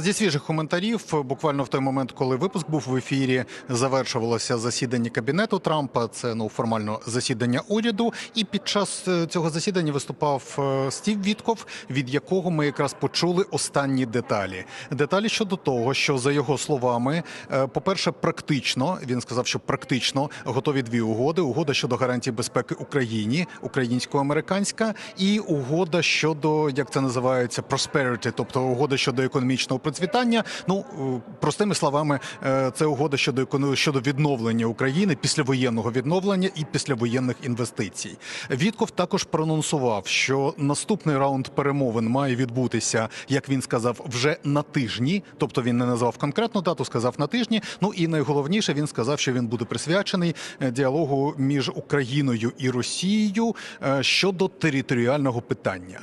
Зі свіжих коментарів, буквально в той момент, коли випуск був в ефірі, завершувалося засідання кабінету Трампа. Це ну формально засідання уряду. І під час е, цього засідання виступав е, Стів Вітков, від якого ми якраз почули останні деталі. Деталі щодо того, що за його словами, е, по-перше, практично він сказав, що практично готові дві угоди: угода щодо гарантій безпеки Україні, українсько-американська, і угода щодо як це називається prosperity, тобто угода щодо економічного процвітання. Ну е, простими словами, е, це угода щодо щодо відновлення України післявоєнного відновлення і післявоєнних інвестицій. Вітков також проанонсував, що наступний раунд перемовин має відбутися, як він сказав, вже на тижні. Тобто він не назвав конкретну дату, сказав на тижні. Ну і найголовніше він сказав, що він буде присвячений е, діалогу між Україною і Росією щодо територіального питання.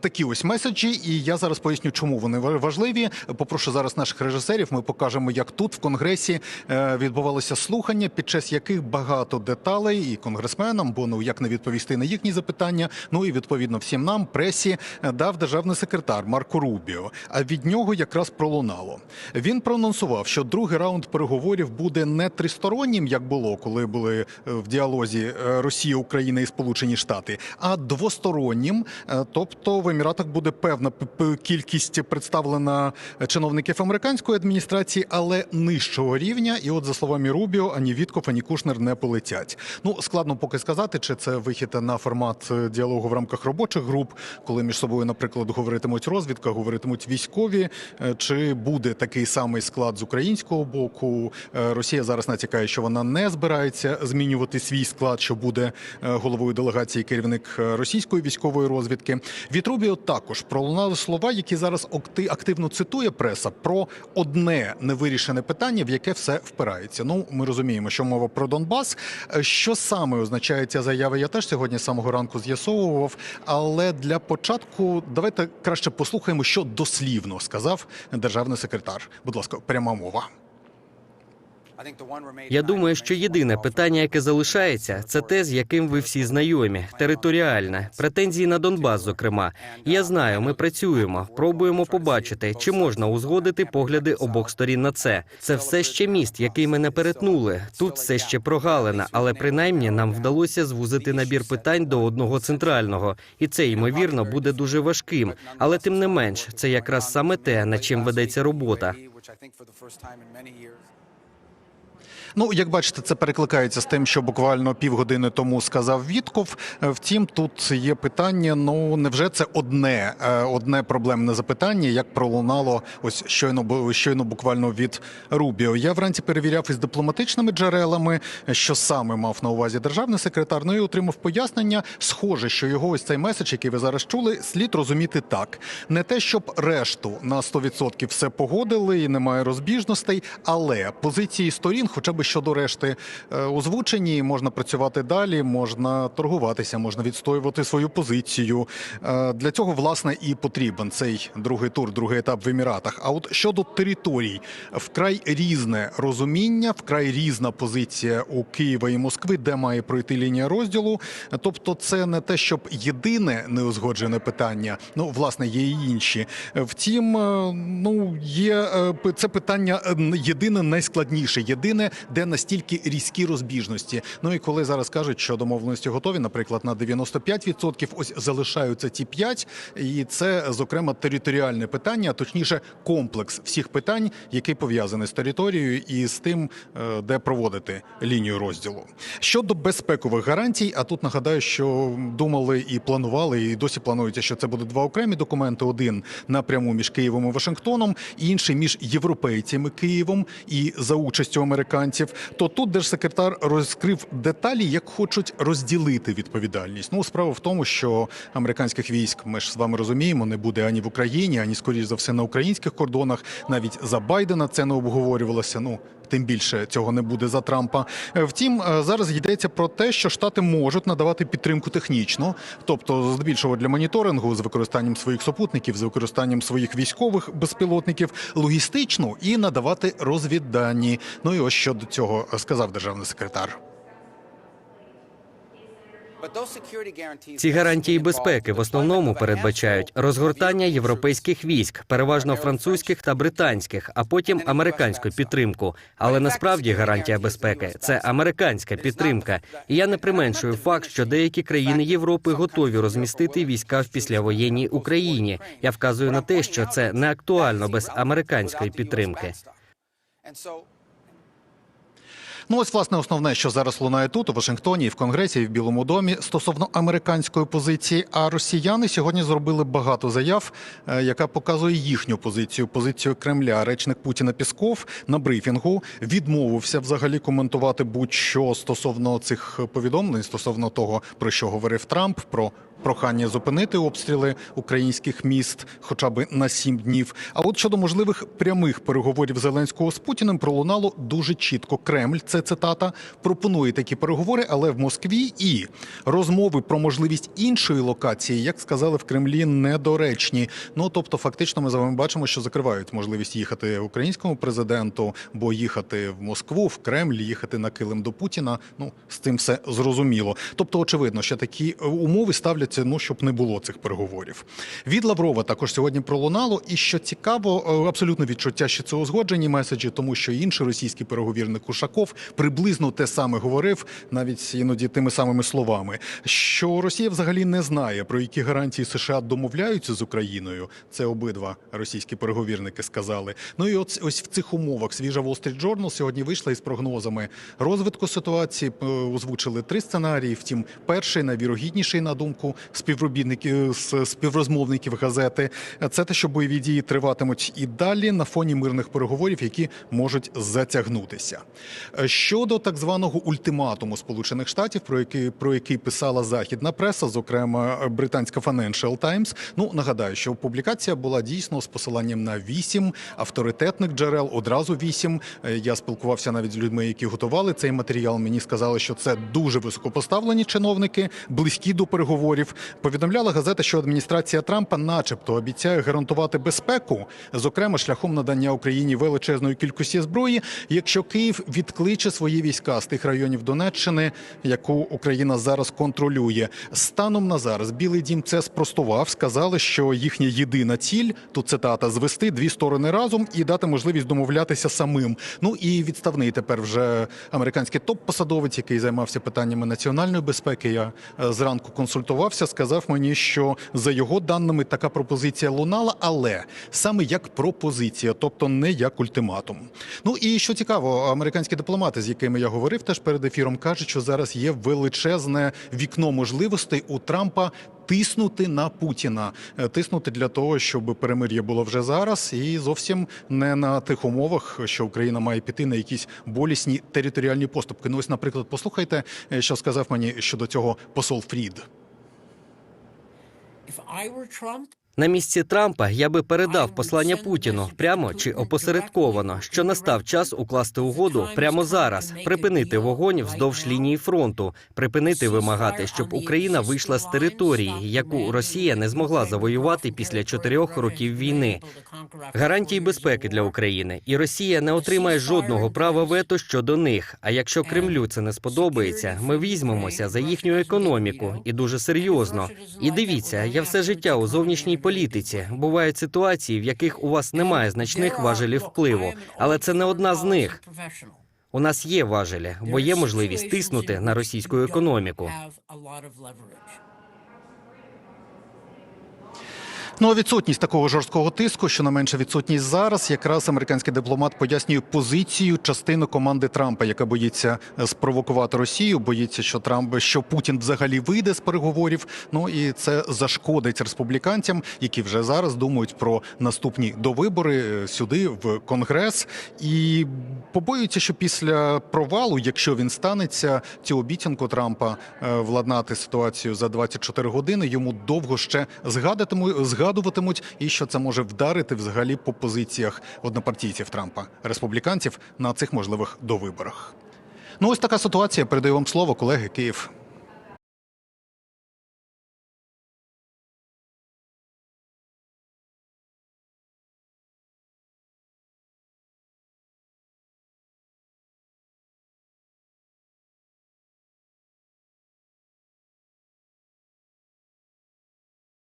Такі ось меседжі, і я зараз поясню, чому вони важливі. Попрошу зараз наших режисерів. Ми покажемо, як тут в конгресі е, відбувалося слухання, під час яких багато деталей і конгресменам, бо ну як не відповісти на їхні запитання. Ну і відповідно всім нам, пресі, е, дав державний секретар Марко Рубіо. А від нього якраз пролунало. Він проанонсував, що другий раунд переговорів буде не тристороннім, як було, коли були е, в діалозі Росія, Україна і Сполучені Штати, а двостороннім. Тобто в Еміратах буде певна кількість представлена чиновників американської адміністрації, але нижчого рівня. І от за словами Рубіо, ані Вітков, ані Кушнер не полетять. Ну складно поки сказати, чи це вихід на формат е, діалогу в рамках робочих груп, коли між собою, наприклад, говоритимуть розвідка, говоритимуть військові, е, чи буде такий самий склад з українського боку. Е, Росія зараз натякає, що вона не збирається змінювати свій склад, що буде головою делегації керівник російської військової розвідки. Від Рубіо також пролунали слова, які зараз акти- активно цитує преса про одне невирішене питання, в яке все впирається. Ну, ми розуміємо, що мова про Донбас. Е, Що саме означає ця заява? Я теж сьогодні з самого ранку з'ясовував. Але для початку давайте краще послухаємо, що дослівно сказав державний секретар. Будь ласка, пряма мова. Я думаю, що єдине питання, яке залишається, це те, з яким ви всі знайомі, територіальне, претензії на Донбас, зокрема. Я знаю, ми працюємо, пробуємо побачити, чи можна узгодити погляди обох сторін на це. Це все ще міст, який ми не перетнули. Тут все ще прогалина, але принаймні нам вдалося звузити набір питань до одного центрального, і це ймовірно буде дуже важким. Але тим не менш, це якраз саме те, над чим ведеться робота. Ну, як бачите, це перекликається з тим, що буквально півгодини тому сказав Вітков. Е, Втім, тут є питання: ну невже це одне, е, одне проблемне запитання, як пролунало ось щойно щойно буквально від Рубіо. Я вранці перевіряв із дипломатичними джерелами, що саме мав на увазі державний секретар. Ну і отримав пояснення. Схоже, що його ось цей меседж, який ви зараз чули, слід розуміти так: не те, щоб решту на 100% все погодили і немає розбіжностей, але позиції сторін, хоча б щодо решти, е, озвучені. Можна працювати далі, можна торгуватися, можна відстоювати свою позицію. Е, Для цього власне і потрібен цей другий тур, другий етап в Еміратах. А от щодо територій, вкрай різне розуміння, вкрай різна позиція у Києва і Москви, де має пройти лінія розділу. Тобто, це не те, щоб єдине неузгоджене питання. Ну, власне, є і інші. Втім, е, ну є е, це питання е, єдине найскладніше, єдине, де настільки різкі розбіжності. Ну і коли зараз кажуть, що домовленості готові, наприклад, на 95%, ось залишаються ті 5%, і це зокрема територіальне питання, а точніше, комплекс всіх питань, який пов'язаний з територією і з тим, е, де проводити лінію розділу. Щодо безпекових гарантій, а тут нагадаю, що думали і планували, і досі планується, що це буде два окремі документи: один напряму між Києвом і Вашингтоном, інший між європейцями Києвом і за участю американців. То тут держсекретар розкрив деталі, як хочуть розділити відповідальність. Ну, справа в тому, що американських військ ми ж з вами розуміємо, не буде ані в Україні, ані скоріш за все на українських кордонах. Навіть за Байдена це не обговорювалося. Ну тим більше цього не буде за Трампа. Е, Втім, е, зараз йдеться про те, що штати можуть надавати підтримку технічно, тобто здебільшого для моніторингу з використанням своїх супутників, з використанням своїх військових безпілотників, логістично і надавати розвіддані. Ну і ось щодо цього сказав державний секретар. Ці гарантії безпеки в основному передбачають розгортання європейських військ, переважно французьких та британських, а потім американську підтримку. Але насправді гарантія безпеки це американська підтримка. І я не применшую факт, що деякі країни Європи готові розмістити війська в післявоєнній Україні. Я вказую на те, що це не актуально без американської підтримки. Ну ось власне основне, що зараз лунає тут, у Вашингтоні, і в Конгресі, і в Білому домі стосовно американської позиції. А росіяни сьогодні зробили багато заяв, е, яка показує їхню позицію, позицію Кремля. Речник Путіна Пісков на брифінгу відмовився взагалі коментувати будь-що стосовно цих повідомлень, стосовно того, про що говорив Трамп, про прохання зупинити обстріли українських міст, хоча б на сім днів. А от щодо можливих прямих переговорів Зеленського з Путіним пролунало дуже чітко. Кремль, це цитата, пропонує такі переговори, але в Москві і розмови про можливість іншої локації, як сказали в Кремлі, недоречні. Ну тобто, фактично, ми з вами бачимо, що закривають можливість їхати українському президенту, бо їхати в Москву, в Кремль, їхати на килим до Путіна. Ну з цим все зрозуміло. Тобто, очевидно, що такі умови ставляться, ну щоб не було цих переговорів. Від Лаврова також сьогодні пролунало. І що цікаво, е, абсолютно відчуття, що це узгоджені меседжі, тому що інший російський переговірник Ушаков приблизно те саме говорив, навіть іноді тими самими словами, що Росія взагалі не знає про які гарантії США домовляються з Україною. Це обидва російські переговірники сказали. Ну і от ось в цих умовах свіжа Wall Street Journal сьогодні вийшла із прогнозами розвитку ситуації. Е, Озвучили три сценарії. Втім, перший найвірогідніший на думку співробітників з співрозмовників газети. Це те, що бойові дії триватимуть і далі на фоні мирних переговорів, які можуть затягнутися. Е, Щодо так званого ультиматуму Сполучених Штатів, про який про який писала західна преса, зокрема е, британська Financial Times, Ну нагадаю, що публікація була дійсно з посиланням на вісім авторитетних джерел. Одразу вісім. Е, Я спілкувався навіть з людьми, які готували цей матеріал. Мені сказали, що це дуже високопоставлені чиновники, близькі до переговорів. Повідомляла газета, що адміністрація Трампа, начебто, обіцяє гарантувати безпеку, зокрема шляхом надання Україні величезної кількості зброї, якщо Київ відкличе свої війська з тих районів Донеччини, яку Україна зараз контролює. Станом на зараз Білий Дім це спростував. Сказали, що їхня єдина ціль тут цитата звести дві сторони разом і дати можливість домовлятися самим. Ну і відставний тепер вже американський топ-посадовець, який займався питаннями національної безпеки. Я е, зранку консультувався, сказав мені, що за його даними така пропозиція лунала, але саме як пропозиція, тобто не як ультиматум. Ну і що цікаво, американські дипломати, з якими я говорив, теж перед ефіром кажуть, що зараз є величезне вікно можливостей у Трампа. Тиснути на Путіна, Е, тиснути для того, щоб перемир'я було вже зараз, і зовсім не на тих умовах, що Україна має піти на якісь болісні територіальні поступки. Ну ось, наприклад, послухайте, е, що сказав мені щодо цього посол Фрід. If I were Trump, На місці Трампа я би передав послання Путіну прямо чи опосередковано, що настав час укласти угоду прямо зараз, припинити вогонь вздовж лінії фронту, припинити вимагати, щоб Україна вийшла з території, яку Росія не змогла завоювати після чотирьох років війни. Гарантії безпеки для України, і Росія не отримає жодного права вето щодо них. А якщо Кремлю це не сподобається, ми візьмемося за їхню економіку і дуже серйозно. І дивіться, я все життя у зовнішній політиці. Бувають ситуації, в яких у вас немає значних важелів впливу, але це не одна з них. У нас є важелі, бо є можливість тиснути на російську економіку. Ну а відсутність такого жорсткого тиску, що не менше відсутність зараз, якраз американський дипломат пояснює позицію частини команди Трампа, яка боїться е, спровокувати Росію, боїться, що Трамп що Путін взагалі вийде з переговорів. Ну і це зашкодить республіканцям, які вже зараз думають про наступні довибори е, сюди в конгрес, і побоюються, що після провалу, якщо він станеться, цю обіцянку Трампа е, владнати ситуацію за 24 години, йому довго ще згадатимуть, згадуватимуть, і що це може вдарити взагалі по позиціях однопартійців Трампа, республіканців на цих можливих довиборах. Ну ось така ситуація. Передаю вам слово, колеги, Київ.